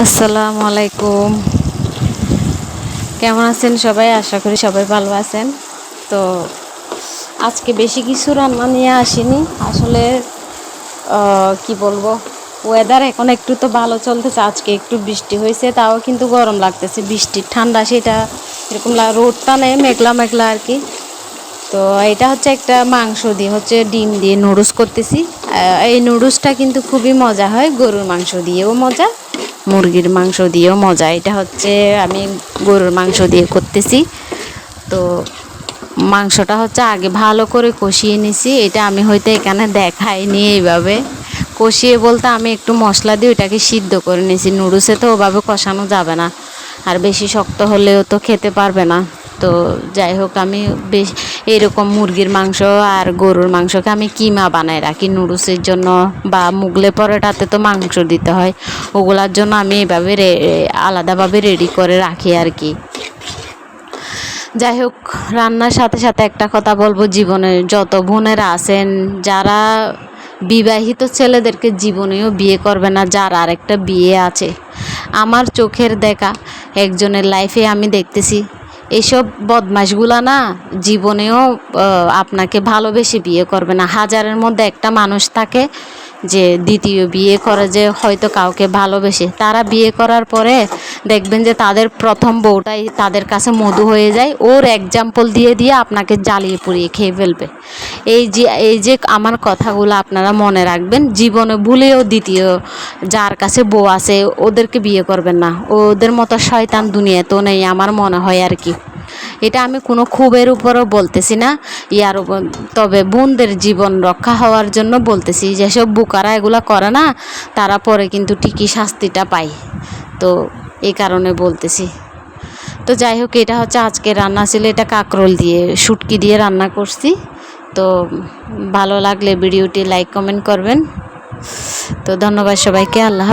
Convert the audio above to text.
আসসালামু আলাইকুম। কেমন আছেন সবাই? আশা করি সবাই ভালো আছেন। তো আজকে বেশি কিছু রান্না নিয়ে আসিনি। আসলে কি বলব? ওয়েদার এখন একটু তো ভালো চলতেছে। আজকে একটু বৃষ্টি হয়েছে, তাও কিন্তু গরম লাগতেছে। বৃষ্টির ঠান্ডা, সেটা এরকম রোদটা নেই মেঘলা মেঘলা আর কি। তো এটা হচ্ছে একটা মাংস দিয়ে, হচ্ছে ডিম দিয়ে নুডলস করতেছি। এই নুডলসটা কিন্তু খুবই মজা হয়, গরুর মাংস দিয়েও মজা মুরগির মাংস দিয়েও মজা। এটা হচ্ছে আমি গরুর মাংস দিয়ে করতেছি। তো মাংসটা হচ্ছে আগে ভালো করে কষিয়ে নিছি। এটা আমি হয়তো এখানে দেখাইনি এইভাবে। কষিয়ে বলতে আমি একটু মশলা দিয়ে ওইটাকে সিদ্ধ করে নিয়েছি নুডুসে তো ওভাবে কষানো যাবে না। আর বেশি শক্ত হলেও তো খেতে পারবে না। তো যাই হোক, আমি বেশ এরকম মুরগির মাংস আর গরুর মাংসকে আমি কিমা বানাই রাখি নুডলসের জন্য বা মুগলে পরোটাতে তো মাংস দিতে হয়। ওগুলার জন্য আমি এভাবে আলাদাভাবে রেডি করে রাখি আর কি। যাই হোক, রান্নার সাথে সাথে একটা কথা বলব, জীবনে যত বোনেরা আছেন, যারা বিবাহিত ছেলেদেরকে জীবনেও বিয়ে করবে না, যার আরেকটা বিয়ে আছে। আমার চোখের দেখা, একজনের লাইফে আমি দেখতেছি এইসব বদমাশগুলা না জীবনেও আপনাকে ভালোবেসে বিয়ে করবে না। হাজারের মধ্যে একটা মানুষ থাকে যে দ্বিতীয় বিয়ে করে যে হয়তো কাউকে ভালোবেসে। তারা বিয়ে করার পরে দেখবেন যে তাদের প্রথম বউটাই তাদের কাছে মধু হয়ে যায়, ওর এক্সাম্পল দিয়ে দিয়ে আপনাকে জ্বালিয়ে পুড়িয়ে খেয়ে ফেলবে। এই যে এই যে আমার কথাগুলো আপনারা মনে রাখবেন, জীবনে ভুলেও দ্বিতীয় যার কাছে বউ আছে, ওদেরকে বিয়ে করবেন না। ওদের মতো শয়তান দুনিয়াতেও নেই আমার মনে হয় আর কি। এটা আমি কোনো ক্ষোভের উপরও বলতেছি না, ইয়ার উপর, তবে বোনদের জীবন রক্ষা হওয়ার জন্য বলতেছি যেসব বুকারা এগুলো করে না, তারা পরে কিন্তু ঠিকই শাস্তিটা পায়। তো এই কারণে বলতেছি। তো যাই হোক, এটা হচ্ছে আজকে রান্না ছিল এটা কাকরোল দিয়ে, শুটকি দিয়ে রান্না করছি। তো ভালো লাগলে ভিডিওটি লাইক, কমেন্ট করবেন। তো ধন্যবাদ সবাইকে, আল্লাহ।